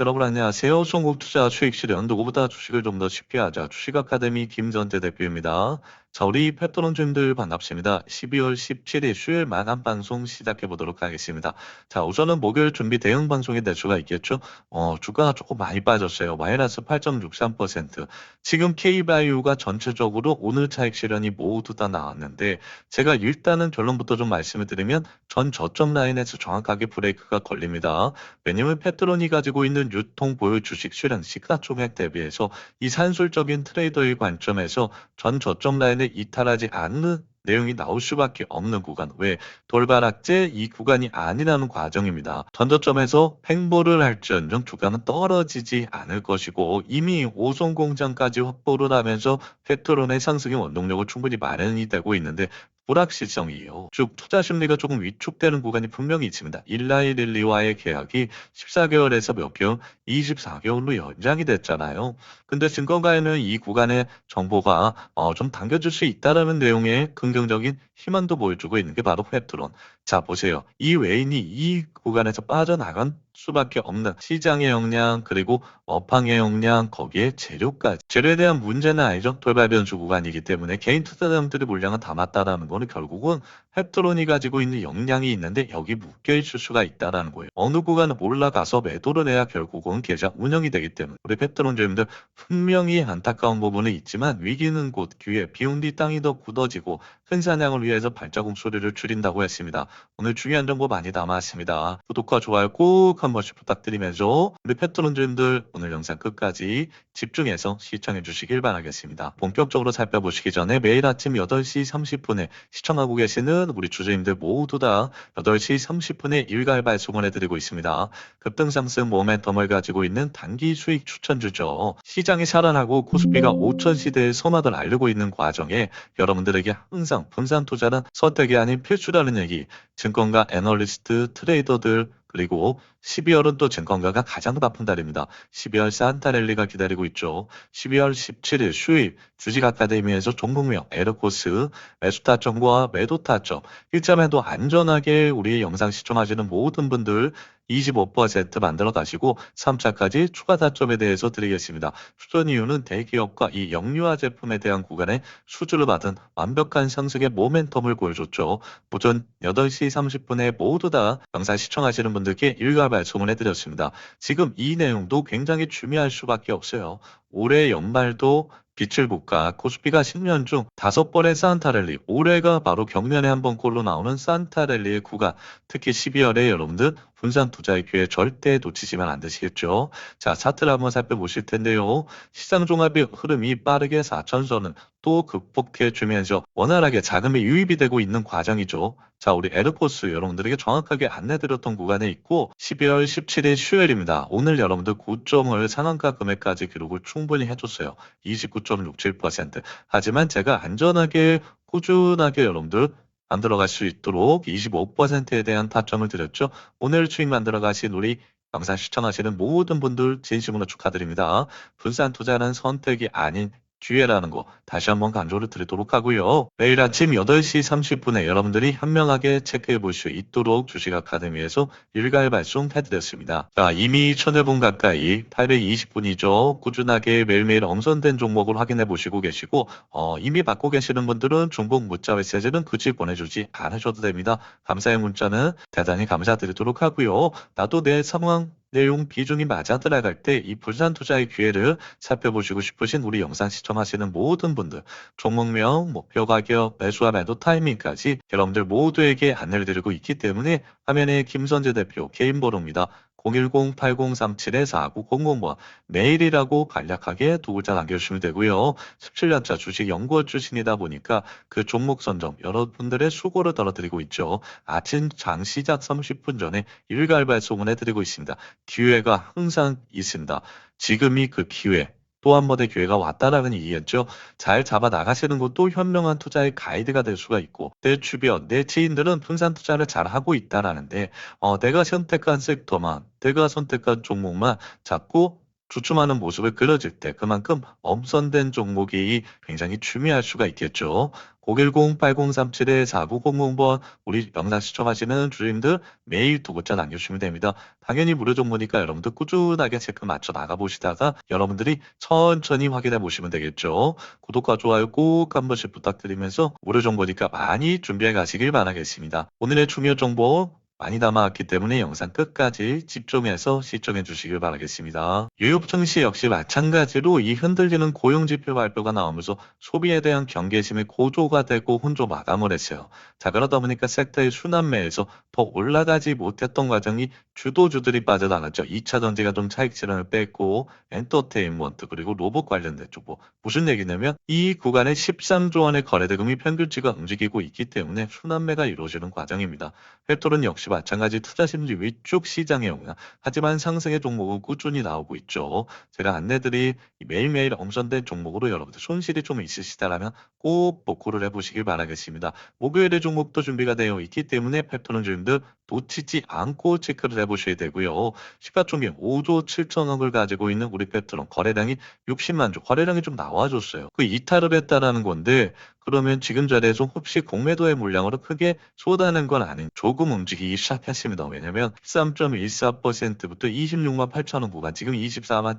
여러분 안녕하세요. 송국 투자 수익 실현 누구보다 주식을 좀 더 쉽게 하자 주식 아카데미 김전재 대표입니다. 자, 우리 패트론님들 반갑습니다. 12월 17일 수요일 마감 방송 시작해 보도록 하겠습니다. 자, 우선은 목요일 준비 대응 방송에 대수가 있겠죠. 어, 주가가 조금 많이 빠졌어요. 마이너스 8.63%. 지금 K바이오가 전체적으로 오늘 차익 실현이 모두 다 나왔는데 제가 일단은 결론부터 좀 말씀을 드리면 전 저점 라인에서 정확하게 브레이크가 걸립니다. 왜냐면 페트론이 가지고 있는 유통 보유 주식 실현 시가총액 대비해서 이 산술적인 트레이더의 관점에서 전 저점 라인을 이탈하지 않는 내용이 나올 수밖에 없는 구간. 왜? 돌발악재 이 구간이 아니라는 과정입니다. 전저점에서 횡보를 할지언정 주가는 떨어지지 않을 것이고 이미 오송 공장까지 확보를 하면서 페트론의 상승의 원동력을 충분히 마련이 되고 있는데 불확실성이에요. 즉 투자 심리가 조금 위축되는 구간이 분명히 있습니다. 일라이릴리와의 계약이 14개월에서 몇 개월, 24개월로 연장이 됐잖아요. 근데 증권가에는 이 구간의 정보가 어, 좀 당겨질 수 있다라는 내용의 긍정적인 희망도 보여주고 있는 게 바로 페트론. 자 보세요. 이 외인이 이 구간에서 빠져나간 수밖에 없는 시장의 역량 그리고 업황의 역량 거기에 재료까지. 재료에 대한 문제는 아니죠. 돌발 변수 구간이기 때문에 개인 투자자들의 물량은 다 맞다라는 거는 결국은 햅트론이 가지고 있는 역량이 있는데 여기 묶여 있을 수가 있다라는 거예요. 어느 구간을 올라가서 매도를 해야 결국은 계좌 운영이 되기 때문에. 우리 햅트론 주님들 분명히 안타까운 부분은 있지만 위기는 곧 기회 비온 뒤 땅이 더 굳어지고 큰 사냥을 위해서 발자국 소리를 줄인다고 했습니다. 오늘 중요한 정보 많이 담았습니다. 구독과 좋아요 꼭한 번씩 부탁드리면서 우리 패트론님들 오늘 영상 끝까지 집중해서 시청해 주시길 바라겠습니다. 본격적으로 살펴보시기 전에 매일 아침 8시 30분에 시청하고 계시는 우리 주주님들 모두 다 8시 30분에 일괄 발송을 해드리고 있습니다. 급등상승 모멘텀을 가지고 있는 단기 수익 추천주죠. 시장이 살아나고 코스피가 5천 시대의 소mad을 알리고 있는 과정에 여러분들에게 항상 분산 투자는 선택이 아닌 필수라는 얘기 증권가 애널리스트 트레이더들 그리고 12월은 또 증권가가 가장 바쁜 달입니다. 12월 산타랠리가 기다리고 있죠. 12월 17일 수입 주식 아카데미에서 종목명 에르코스 매수 타점과 매도 타점 일자매도 안전하게 우리 영상 시청하시는 모든 분들 25% 만들어 가시고 3차까지 추가 타점에 대해서 드리겠습니다. 추천 이유는 대기업과 이 영유아 제품에 대한 구간에 수주를 받은 완벽한 상승의 모멘텀을 보여줬죠. 오전 8시 30분에 모두 다 영상 시청하시는 분들께 일괄 발송을 해드렸습니다. 지금 이 내용도 굉장히 중요할 수밖에 없어요. 올해 연말도 빛을 볼까 코스피가 10년 중 다섯 번의 산타랠리 올해가 바로 경년에 한 번 꼴로 나오는 산타랠리의 구간 특히 12월에 여러분들 분산 투자의 기회 절대 놓치시면 안 되시겠죠. 자 차트를 한번 살펴보실 텐데요. 시장 종합의 흐름이 빠르게 4천선은 또 극복해 주면서 원활하게 자금이 유입이 되고 있는 과정이죠. 자, 우리 에르코스 여러분들에게 정확하게 안내드렸던 구간에 있고 12월 17일 수요일입니다. 오늘 여러분들 고점을 상한가 금액까지 기록을 충분히 해줬어요. 29.67%. 하지만 제가 안전하게 꾸준하게 여러분들 안 들어갈 수 있도록 25%에 대한 타점을 드렸죠. 오늘 수익 만들어 가신 우리 영상 시청하시는 모든 분들 진심으로 축하드립니다. 분산 투자는 선택이 아닌 기회라는 거 다시 한번 강조를 드리도록 하고요. 매일 아침 8시 30분에 여러분들이 현명하게 체크해 볼 수 있도록 주식 아카데미에서 일괄 발송 해드렸습니다. 자, 이미 1000회분 가까이 820분이죠. 꾸준하게 매일매일 엄선된 종목을 확인해 보시고 계시고 어, 이미 받고 계시는 분들은 중복 문자 메시지는 굳이 보내주지 않으셔도 됩니다. 감사의 문자는 대단히 감사드리도록 하고요. 나도 내 상황 내용 비중이 맞아 들어갈 때이 분산 투자의 기회를 살펴보시고 싶으신 우리 영상 시청하시는 모든 분들 종목명, 목표 가격, 매수와 매도 타이밍까지 여러분들 모두에게 안내를 드리고 있기 때문에 화면에 김선재 대표 개인 번호입니다. 010-8037-4900번 메일이라고 간략하게 두 글자 남겨주시면 되고요. 17년차 주식 연구원 출신이다 보니까 그 종목 선정 여러분들의 수고를 덜어드리고 있죠. 아침 장 시작 30분 전에 일괄 발송을 해드리고 있습니다. 기회가 항상 있습니다. 지금이 그 기회. 또 한 번의 기회가 왔다라는 얘기였죠. 잘 잡아 나가시는 것도 현명한 투자의 가이드가 될 수가 있고 내 주변, 내 지인들은 분산 투자를 잘 하고 있다라는데 어, 내가 선택한 섹터만, 내가 선택한 종목만 자꾸 주춤하는 모습을 그려질 때 그만큼 엄선된 종목이 굉장히 중요할 수가 있겠죠. 010-8037-4900번 우리 영상 시청하시는 주인들 매일 두 글자 남겨주시면 됩니다. 당연히 무료 정보니까 여러분들 꾸준하게 체크 맞춰 나가보시다가 여러분들이 천천히 확인해 보시면 되겠죠. 구독과 좋아요 꼭 한 번씩 부탁드리면서 무료 정보니까 많이 준비해 가시길 바라겠습니다. 오늘의 중요 정보 많이 담아왔기 때문에 영상 끝까지 집중해서 시청해 주시길 바라겠습니다. 유럽 증시 역시 마찬가지로 이 흔들리는 고용지표 발표가 나오면서 소비에 대한 경계심이 고조가 되고 혼조 마감을 했어요. 자 그러다 보니까 섹터의 순환매에서 더 올라가지 못했던 과정이 주도주들이 빠져나갔죠. 2차 전지가 좀 차익 실현을 뺐고 엔터테인먼트 그리고 로봇 관련된 쪽뭐 무슨 얘기냐면 이 구간에 13조 원의 거래대금이 평균치가 움직이고 있기 때문에 순환매가 이루어지는 과정입니다. 팩토는 역시 마찬가지 투자 심리 위쪽 시장의 영향. 하지만 상승의 종목은 꾸준히 나오고 있죠. 제가 안내들이 매일매일 엄선된 종목으로 여러분들 손실이 좀 있으시다라면 꼭 복구를 해보시길 바라겠습니다. 목요일의 종목도 준비가 되어 있기 때문에 팩토는 주님들 놓치지 않고 체크를 해보셔야 되고요. 시가총액 5조 7천억을 가지고 있는 우리 팩토는 거래량이 60만 조, 거래량이 좀 나와줬어요. 그 이탈을 했다라는 건데 그러면 지금 자리에서 혹시 공매도의 물량으로 크게 쏟아낸 건 아닌 조금 움직이기 시작했습니다. 왜냐면 13.14%부터 26만 8천원 구간, 지금 24만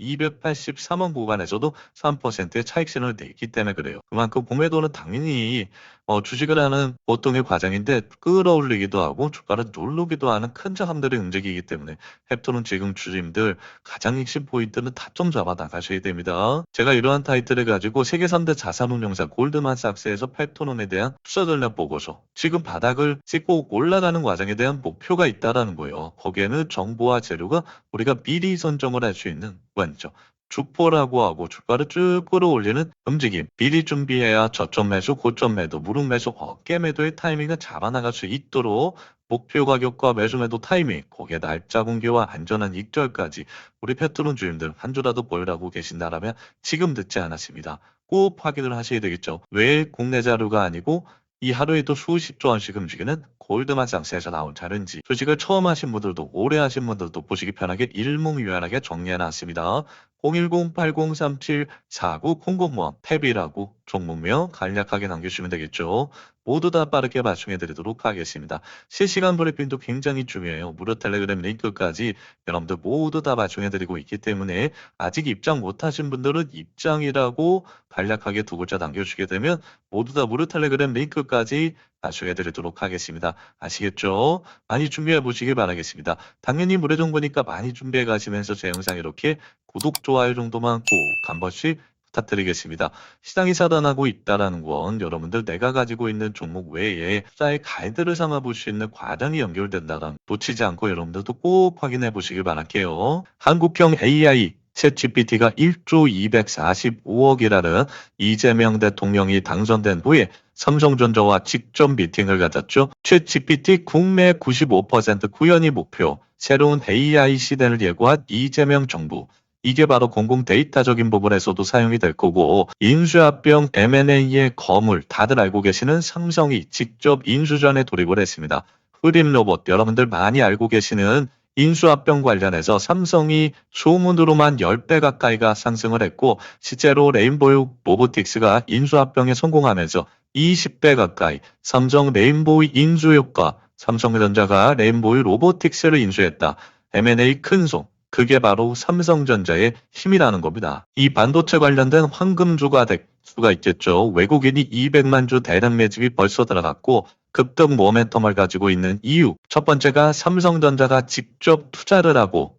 7,283원 구간에서도 3%의 차익 신호를 냈기 때문에 그래요. 그만큼 공매도는 당연히 어, 주식을 하는 보통의 과정인데 끌어올리기도 하고 주가를 누르기도 하는 큰 자금들이 움직이기 때문에 햅토는 지금 주주님들 가장 핵심 포인트는 타점 잡아 나가셔야 됩니다. 제가 이러한 타이틀을 가지고 세계 3대 자산운용사 골드만삭스에서 햅토론에 대한 투자 전략 보고서 지금 바닥을 찍고 올라가는 과정에 대한 목표가 있다라는 거예요. 거기에는 정보와 재료가 우리가 미리 선정을 할 수 있는 관점. 주포라고 하고 주가를 쭉 끌어올리는 움직임. 미리 준비해야 저점 매수, 고점 매도, 무릎 매수, 어깨 매도의 타이밍을 잡아나갈 수 있도록 목표 가격과 매수 매도 타이밍, 거기에 날짜 공개와 안전한 익절까지 우리 페트론 주임들 한 주라도 보유하고 계신다라면 지금 듣지 않았습니다. 꼭 확인을 하셔야 되겠죠. 왜 국내 자료가 아니고 이 하루에도 수십 조 원씩 움직이는 골드만상스에서 나온 자료인지 주식을 처음 하신 분들도 오래 하신 분들도 보시기 편하게 일목요연하게 정리해놨습니다. 010-8037-4900번 탭이라고 종목명 간략하게 남겨주시면 되겠죠. 모두 다 빠르게 맞춤해드리도록 하겠습니다. 실시간 브리핑도 굉장히 중요해요. 무료 텔레그램 링크까지 여러분들 모두 다 맞춤해드리고 있기 때문에 아직 입장 못하신 분들은 입장이라고 간략하게 두 글자 남겨주시게 되면 모두 다 무료 텔레그램 링크까지 맞춤해드리도록 하겠습니다. 아시겠죠? 많이 준비해 보시길 바라겠습니다. 당연히 무료 정보니까 많이 준비해 가시면서 제 영상 이렇게 구독, 좋아요 정도만 꼭 한 번씩 부탁드리겠습니다. 시장이 살아나고 있다라는 건 여러분들 내가 가지고 있는 종목 외에 투자의 가이드를 삼아 볼 수 있는 과정이 연결된다는 놓치지 않고 여러분들도 꼭 확인해 보시길 바랄게요. 한국형 AI 챗 GPT가 1조 245억이라는 이재명 대통령이 당선된 후에 삼성전자와 직접 미팅을 가졌죠. 챗 GPT 국내 95% 구현이 목표, 새로운 AI 시대를 예고한 이재명 정부. 이게 바로 공공 데이터적인 부분에서도 사용이 될 거고 인수합병 M&A의 거물 다들 알고 계시는 삼성이 직접 인수전에 돌입을 했습니다. 흐림 로봇 여러분들 많이 알고 계시는 인수합병 관련해서 삼성이 소문으로만 10배 가까이가 상승을 했고 실제로 레인보우 로보틱스가 인수합병에 성공하면서 20배 가까이 삼성 레인보우 인수 효과 삼성전자가 레인보우 로보틱스를 인수했다. M&A 큰 손. 그게 바로 삼성전자의 힘이라는 겁니다. 이 반도체 관련된 황금주가 될 수가 있겠죠. 외국인이 200만 주 대량 매집이 벌써 들어갔고 급등 모멘텀을 가지고 있는 이유. 첫 번째가 삼성전자가 직접 투자를 하고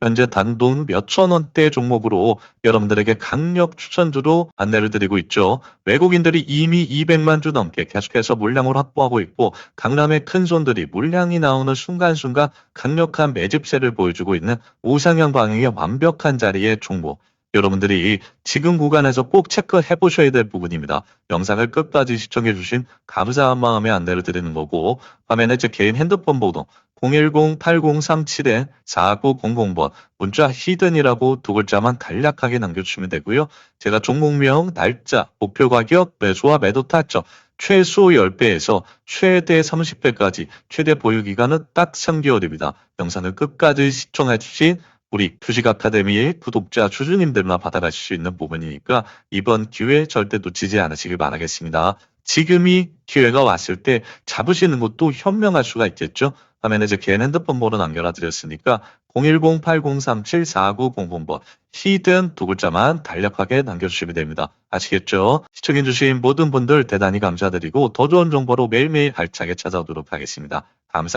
현재 단돈 몇천 원대 종목으로 여러분들에게 강력 추천주로 안내를 드리고 있죠. 외국인들이 이미 200만 주 넘게 계속해서 물량을 확보하고 있고 강남의 큰 손들이 물량이 나오는 순간순간 강력한 매집세를 보여주고 있는 우상향 방향의 완벽한 자리의 종목. 여러분들이 지금 구간에서 꼭 체크해 보셔야 될 부분입니다. 영상을 끝까지 시청해 주신 감사한 마음에 안내를 드리는 거고 화면에 제 개인 핸드폰 번호 010-8037-4900번 문자 히든이라고 두 글자만 간략하게 남겨주시면 되고요. 제가 종목명, 날짜, 목표 가격, 매수와 매도 타점 최소 10배에서 최대 30배까지 최대 보유 기간은 딱 3개월입니다. 영상을 끝까지 시청해 주신 우리 주식 아카데미의 구독자 주주님들만 받아가실 수 있는 부분이니까 이번 기회 절대 놓치지 않으시길 바라겠습니다. 지금이 기회가 왔을 때 잡으시는 것도 현명할 수가 있겠죠. 화면에 제 개인 핸드폰 번호 남겨놔 드렸으니까 010-8037-4900번 히든 두 글자만 간략하게 남겨주시면 됩니다. 아시겠죠? 시청해주신 모든 분들 대단히 감사드리고 더 좋은 정보로 매일매일 알차게 찾아오도록 하겠습니다. 감사